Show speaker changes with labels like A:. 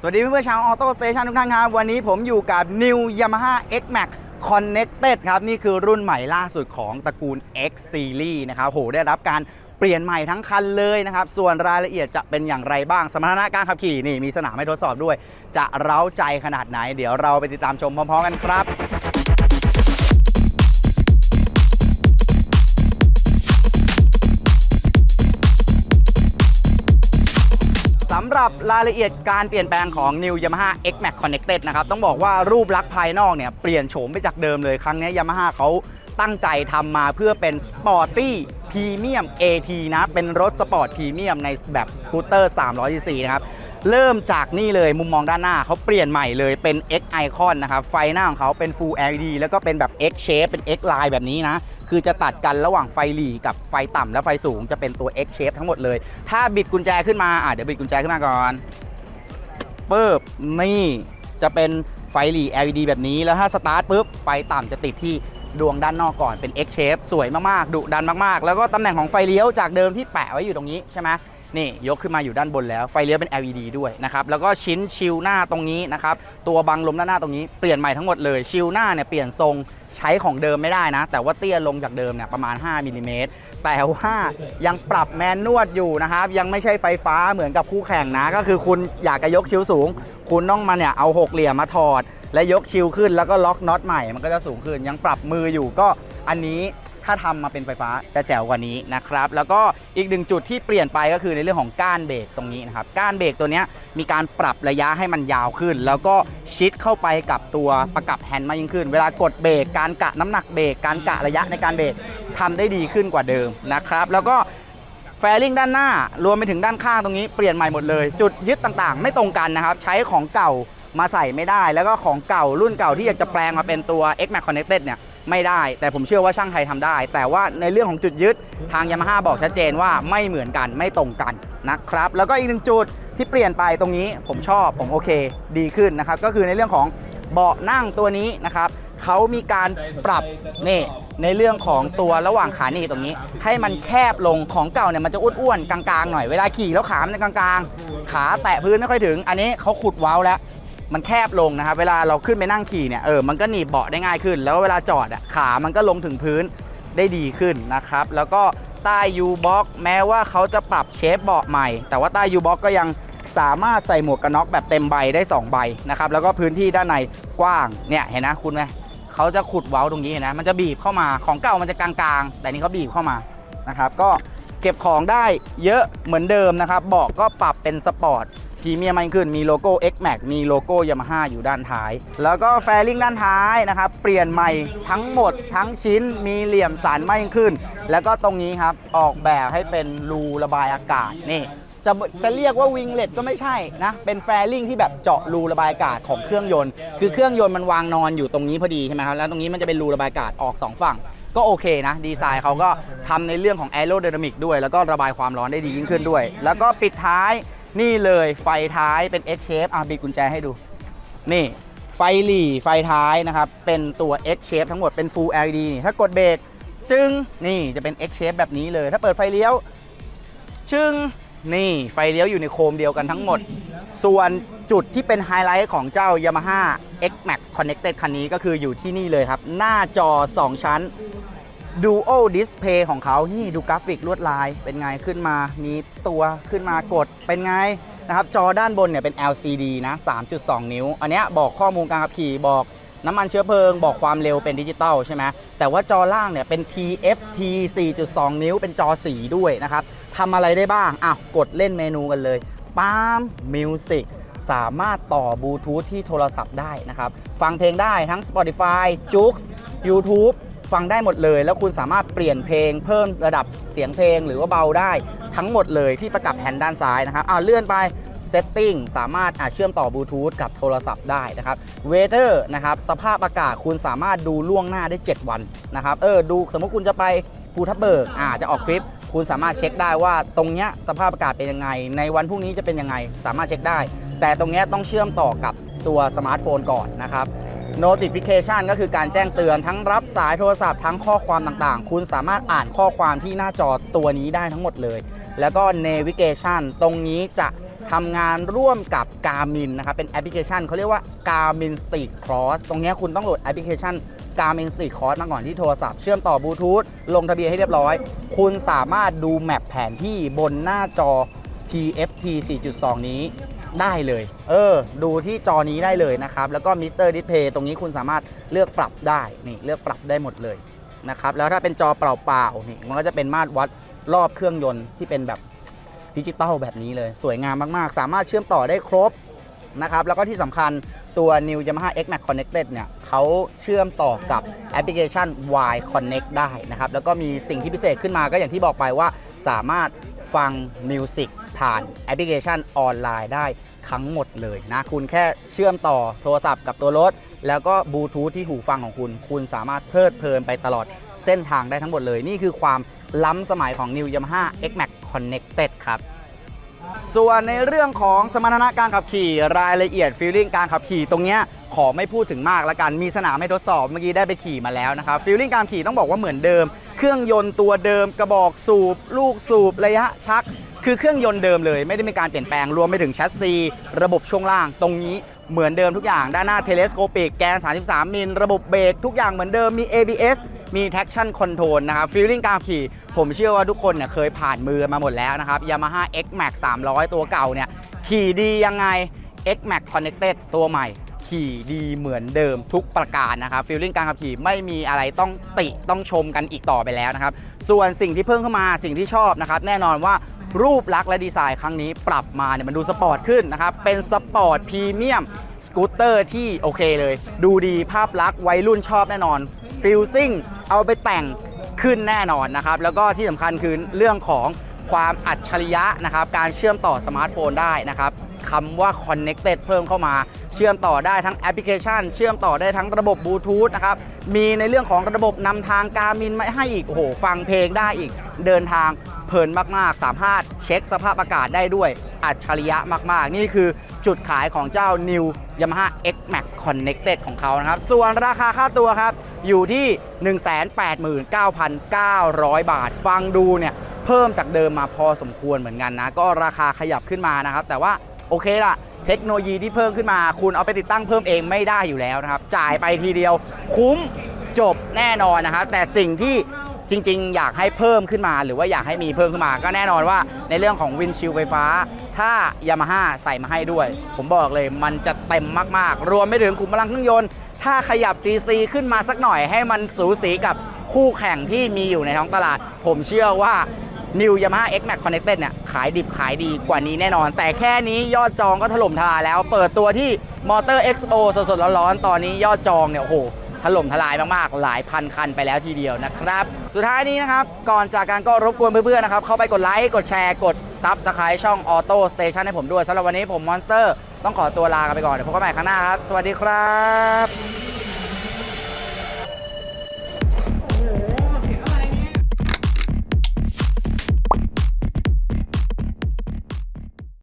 A: สวัสดีเพื่อนๆชาวออโต้สเตชันทุกท่านครับ วันนี้ผมอยู่กับ New Yamaha X Max Connected ครับ นี่คือรุ่นใหม่ล่าสุดของตระกูล X Series นะครับโหได้รับการเปลี่ยนใหม่ทั้งคันเลยนะครับ ส่วนรายละเอียดจะเป็นอย่างไรบ้าง สมรรถนะการขับขี่นี่มีสนามให้ทดสอบด้วย จะเร้าใจขนาดไหน เดี๋ยวเราไปติดตามชมพร้อมๆกันครับ หรับรายละเอียดการเปลี่ยนแปลงของ New Yamaha X Max Connected นะครับ ต้องบอกว่ารูปลักษณ์ภายนอกเนี่ยเปลี่ยนโฉมไปจากเดิมเลย ครั้งนี้ Yamaha เขาตั้งใจทำมาเพื่อเป็น Sporty Premium AT นะ เป็นรถสปอร์ตพรีเมียมในแบบสกูตเตอร์ 300cc นะครับ เริ่มจากนี่เลยมุมมองด้านหน้าเขาเปลี่ยนใหม่เลยเป็น X Icon นะครับ ไฟหน้าของเขาเป็น Full LED แล้วก็เป็นแบบ X Shape เป็น X Line แบบนี้นะ คือจะตัดกันระหว่างไฟหลีกับไฟต่ำและไฟสูงจะเป็นตัว X Shape ทั้งหมดเลย ถ้าบิดกุญแจขึ้นมาอะเดี๋ยวบิดกุญแจขึ้นมาก่อนปึ๊บนี่จะเป็นไฟหลี LED แบบนี้แล้วถ้าสตาร์ทปุ๊บไฟต่ำจะติดที่ดวงด้านนอกก่อนเป็น X shape สวยมากๆดุดันมากๆ แล้วก็ตำแหน่งของไฟเลี้ยวจากเดิมที่แปะไว้อยู่ตรงนี้ใช่ไหม นี่ยกขึ้นมาอยู่ด้านบนแล้วไฟเลี้ยวเป็น LED ด้วยนะครับแล้วก็ชิ้นชิลหน้าตรงนี้นะครับตัวบังลมด้านหน้าตรงนี้เปลี่ยนใหม่ทั้งหมดเลยชิลหน้าเนี่ยเปลี่ยนทรงใช้ของเดิมไม่ได้นะ แต่ว่าเตี้ยลงจากเดิมเนี่ยประมาณ 5มิลลิเมตรแต่ว่ายังปรับแมนนวดอยู่นะครับ ยังไม่ใช่ไฟฟ้าเหมือนกับคู่แข่งนะ ก็คือคุณอยากจะยกชิลสูง คุณต้องมาเนี่ยเอาหกเหลี่ยมมาถอด และยกชิลขึ้นแล้วก็ล็อกน็อตใหม่มันก็จะสูงขึ้น ยังปรับมืออยู่ก็อันนี้ ถ้าทำมาเป็นไฟฟ้าจะแจ๋วกว่านี้นะครับ แล้วก็อีกหนึ่งจุดที่เปลี่ยนไปก็คือในเรื่องของก้านเบรกตรงนี้นะครับก้านเบรกตัวนี้มีการปรับระยะให้มันยาวขึ้น แล้วก็ชิดเข้าไปกับตัวประกับแฮนด์มากยิ่งขึ้น เวลากดเบรกการกะน้ำหนักเบรกการกะระยะในการเบรกทำได้ดีขึ้นกว่าเดิมนะครับ แล้วก็แฟลิงด้านหน้ารวมไปถึงด้านข้างตรงนี้เปลี่ยนใหม่หมดเลย จุดยึดต่างๆ ไม่ตรงกันนะครับ ใช้ของเก่ามาใส่ไม่ได้ แล้วก็ของเก่ารุ่นเก่าที่อยากจะแปลงมาเป็นตัว X Max Connected เนี่ย ไม่ได้ แต่ผมเชื่อว่าช่างไทยทำได้ แต่ว่าในเรื่องของจุดยึดทาง Yamaha บอกชัดเจนว่าไม่เหมือนกันไม่ตรงกันนะครับ แล้วก็อีกหนึ่งจุดที่เปลี่ยนไปตรงนี้ผมชอบผมโอเคดีขึ้นนะครับ ก็คือในเรื่องของเบาะนั่งตัวนี้นะครับเขามีการปรับนี่ในเรื่องของตัวระหว่างขาหนีบตรงนี้ ให้มันแคบลงของเก่าเนี่ยมันจะอ้วนๆกลางๆหน่อยเวลาขี่แล้วขามันจะกลางๆ ขาแตะพื้นไม่ค่อยถึง อันนี้เขาขุดเว้าแล้ว มันแคบลงนะครับ เวลาเราขึ้นไปนั่งขี่เนี่ยเออมันก็หนีบเบาะได้ง่ายขึ้น แล้วเวลาจอดอะขามันก็ลงถึงพื้นได้ดีขึ้นนะครับ แล้วก็ใต้ยูบ็อกแม้ว่าเขาจะปรับเชฟเบาะใหม่ แต่ว่าใต้ยูบ็อกก็ยังสามารถใส่หมวกกันน็อกแบบเต็มใบได้ 2 ใบนะครับ แล้วก็พื้นที่ด้านในกว้าง เนี่ยเห็นนะคุณไหมเขาจะขุดเว้าตรงนี้เห็นนะ มันจะบีบเข้ามา ของเก่ามันจะกลางๆ แต่นี่เขาบีบเข้ามานะครับ ก็เก็บของได้เยอะเหมือนเดิมนะครับ เบาะก็ปรับเป็นสปอร์ต พรีเมียมมากยิ่งขึ้นมีโลโก้ X Max มีโลโก้ Yamaha อยู่ด้านท้าย แล้วก็แฟลิงด้านท้ายนะครับ เปลี่ยนใหม่ทั้งหมดทั้งชิ้นมีเหลี่ยมสันมากยิ่งขึ้น แล้วก็ตรงนี้ครับออกแบบให้เป็นรูระบายอากาศนี่จะจะเรียกว่าวิงเลตก็ไม่ใช่นะ เป็นแฟลิงที่แบบเจาะรูระบายอากาศของเครื่องยนต์ คือเครื่องยนต์มันวางนอนอยู่ตรงนี้พอดีใช่ไหมครับ แล้วตรงนี้มันจะเป็นรูระบายอากาศออกสองฝั่ง ก็โอเคนะ ดีไซน์เขาก็ทำในเรื่องของ a e r o d y n a m i c ด้วย แล้วก็ระบายความร้อนได้ดียิ่งขึ้นด้วย แล้วก็ปิดท้าย นี่เลยไฟท้ายเป็น X shape อะบิดกุญแจให้ดู นี่ไฟหลีไฟท้ายนะครับ เป็นตัว X shape ทั้งหมดเป็น Full LED นี่ถ้ากดเบรกจึงนี่จะเป็น X shape แบบนี้เลย ถ้าเปิดไฟเลี้ยวชึงนี่ไฟเลี้ยวอยู่ในโคมเดียวกันทั้งหมด ส่วนจุดที่เป็นไฮไลท์ของเจ้า Yamaha X Max Connected คันนี้ก็คืออยู่ที่นี่เลยครับ หน้าจอ 2 ชั้น Dual Display ของเขานี่ดูกราฟิกลวดลายเป็นไงขึ้นมา มีตัวขึ้นมากดเป็นไงนะครับจอด้านบนเนี่ยเป็น LCD นะ 3.2 นิ้ว อันนี้บอกข้อมูลการขับขี่บอกน้ำมันเชื้อเพลิง บอกความเร็วเป็นดิจิตอลใช่ไหมแต่ว่าจอล่างเนี่ยเป็น TFT 4.2 นิ้ว เป็นจอสีด้วยนะครับทำอะไรได้บ้างอ้าวกดเล่นเมนูกันเลยปามมิวสิกสามารถต่อบลูทูธที่โทรศัพท์ได้นะครับ ฟังเพลงได้ทั้ง Spotify จุก YouTube ฟังได้หมดเลย แล้วคุณสามารถเปลี่ยนเพลง เพิ่มระดับเสียงเพลงหรือว่าเบาได้ทั้งหมดเลยที่ประกับแฮนด์ด้านซ้ายนะครับอ่าเลื่อนไป Setting สามารถอาเชื่อมต่อบลูทูธกับโทรศัพท์ได้นะครับ Weather นะครับสภาพอากาศคุณสามารถดูล่วงหน้าได้ 7 วันนะครับเออดูสมมติคุณจะไปภูทับเบิกอ่าจะออกทริปคุณสามารถเช็คได้ว่าตรงเนี้ยสภาพอากาศเป็นยังไง ในวันพรุ่งนี้จะเป็นยังไง สามารถเช็คได้ แต่ตรงเนี้ยต้องเชื่อมต่อกับตัวสมาร์ทโฟนก่อนนะครับ notification ก็คือการแจ้งเตือนทั้งรับสายโทรศัพท์ทั้งข้อความต่างๆ คุณสามารถอ่านข้อความที่หน้าจอตัวนี้ได้ทั้งหมดเลย แล้วก็ navigation ตรงนี้จะทำงานร่วมกับ Garmin นะครับ เป็นแอปพลิเคชันเขาเรียกว่า Garmin Street Cross ตรงนี้คุณต้องโหลดแอปพลิเคชัน Garmin Street Cross มาก่อนที่โทรศัพท์ เชื่อมต่อบลูทูธลงทะเบียนให้เรียบร้อย คุณสามารถดูแมปแผนที่บนหน้าจอ TFT 4.2 นี้ ได้เลย เออ ดูที่จอนี้ได้เลยนะครับ แล้วก็ Mr. Display ตรงนี้คุณสามารถเลือกปรับได้ นี่เลือกปรับได้หมดเลยนะครับ แล้วถ้าเป็นจอเปล่าๆ นี่มันก็จะเป็นมาตรวัดรอบเครื่องยนต์ที่เป็นแบบดิจิตอลแบบนี้เลย สวยงามมากๆ สามารถเชื่อมต่อได้ครบนะครับ แล้วก็ที่สำคัญตัว New Yamaha X Max Connected เนี่ยเขาเชื่อมต่อกับแอปพลิเคชัน Y Connect ได้นะครับ แล้วก็มีสิ่งที่พิเศษขึ้นมาก็อย่างที่บอกไปว่าสามารถฟังมิวสิก ผ่านแอปพลิเคชันออนไลน์ได้ทั้งหมดเลยนะ คุณแค่เชื่อมต่อโทรศัพท์กับตัวรถ แล้วก็บลูทูธที่หูฟังของคุณ คุณสามารถเพลิดเพลินไปตลอดเส้นทางได้ทั้งหมดเลย นี่คือความล้ำสมัยของ New Yamaha X Max Connected ครับส่วนในเรื่องของสมรรถนะการขับขี่รายละเอียดฟีลลิ่งการขับขี่ตรงเนี้ยขอไม่พูดถึงมากละกันมีสนามให้ทดสอบเมื่อกี้ได้ไปขี่มาแล้วนะครับฟีลลิ่งการขี่ต้องบอกว่าเหมือนเดิม เครื่องยนต์ตัวเดิม กระบอกสูบ ลูกสูบระยะชัก คือเครื่องยนต์เดิมเลยไม่ได้มีการเปลี่ยนแปลงรวมไปถึงแชสซี ระบบช่วงล่างตรงนี้เหมือนเดิมทุกอย่าง ด้านหน้าเทเลสโคปิกแกน 33 มิล ระบบเบรกทุกอย่างเหมือนเดิมมี ABS มี traction control นะครับฟีลลิ่งการขับขี่ ผมเชื่อว่าทุกคนเนี่ยเคยผ่านมือมาหมดแล้วนะครับ Yamaha X Max 300 ตัวเก่าเนี่ยขี่ดียังไง X Max Connected ตัวใหม่ ขี่ดีเหมือนเดิมทุกประการนะครับฟีลลิ่งการขับขี่ไม่มีอะไรต้องติต้องชมกันอีกต่อไปแล้วนะครับส่วนสิ่งที่เพิ่มเข้ามาสิ่งที่ชอบนะครับแน่นอนว่า รูปลักษณ์และดีไซน์ครั้งนี้ปรับมาเนี่ยมันดูสปอร์ตขึ้นนะครับ เป็นสปอร์ตพรีเมียมสกูตเตอร์ที่โอเคเลย ดูดีภาพลักษณ์วัยรุ่นชอบแน่นอนฟิลซิ่งเอาไปแต่งขึ้นแน่นอนนะครับ แล้วก็ที่สำคัญคือเรื่องของความอัจฉริยะนะครับ การเชื่อมต่อสมาร์ทโฟนได้นะครับคำว่า connected เพิ่มเข้ามา เชื่อมต่อได้ทั้งแอปพลิเคชัน เชื่อมต่อได้ทั้งระบบบลูทูธนะครับ มีในเรื่องของระบบนำทางการมินมาให้อีก โอ้โห ฟังเพลงได้อีก เดินทาง เพลินมากๆ สามารถเช็คสภาพอากาศได้ด้วย อัจฉริยะมากๆ นี่คือจุดขายของเจ้า New Yamaha X Max Connected ของเขานะครับ ส่วนราคาค่าตัวครับ อยู่ที่ 189,900 บาท ฟังดูเนี่ย เพิ่มจากเดิมมาพอสมควรเหมือนกันนะ ก็ราคาขยับขึ้นมานะครับ แต่ว่าโอเคละเทคโนโลยีที่เพิ่มขึ้นมา คุณเอาไปติดตั้งเพิ่มเองไม่ได้อยู่แล้วนะครับ จ่ายไปทีเดียวคุ้มจบแน่นอนนะครับแต่สิ่งที่ จริง ๆ อยากให้เพิ่มขึ้นมา หรือว่าอยากให้มีเพิ่มขึ้นมา ก็แน่นอนว่าในเรื่องของวินชิลไฟฟ้า ถ้ายามาฮ่าใส่มาให้ด้วย ผมบอกเลยมันจะเต็มมากๆ รวมไปถึงขุมพลังเครื่องยนต์ ถ้าขยับ CC ขึ้นมาสักหน่อยให้มันสูสีกับคู่แข่งที่มีอยู่ในท้องตลาด ผมเชื่อว่า New Yamaha X Max Connected เนี่ยขายดิบขายดีกว่านี้แน่นอน แต่แค่นี้ยอดจองก็ถล่มทลายแล้ว เปิดตัวที่ Motor Expo สดๆร้อนๆตอนนี้ยอดจองเนี่ยโอ้โห ถล่มทลายมากๆ หลายพันคันไปแล้วทีเดียวนะครับ สุดท้ายนี้นะครับ ก่อนจากการก็รบกวนเพื่อนๆนะครับ เข้าไปกดไลค์ กดแชร์ กดซับสไครต์ช่อง Auto Station ให้ผมด้วยสำหรับวันนี้ผมมอนสเตอร์ ต้องขอตัวลากันไปก่อน เดี๋ยวพบกันใหม่ครั้งหน้าครับ สวัสดีครับ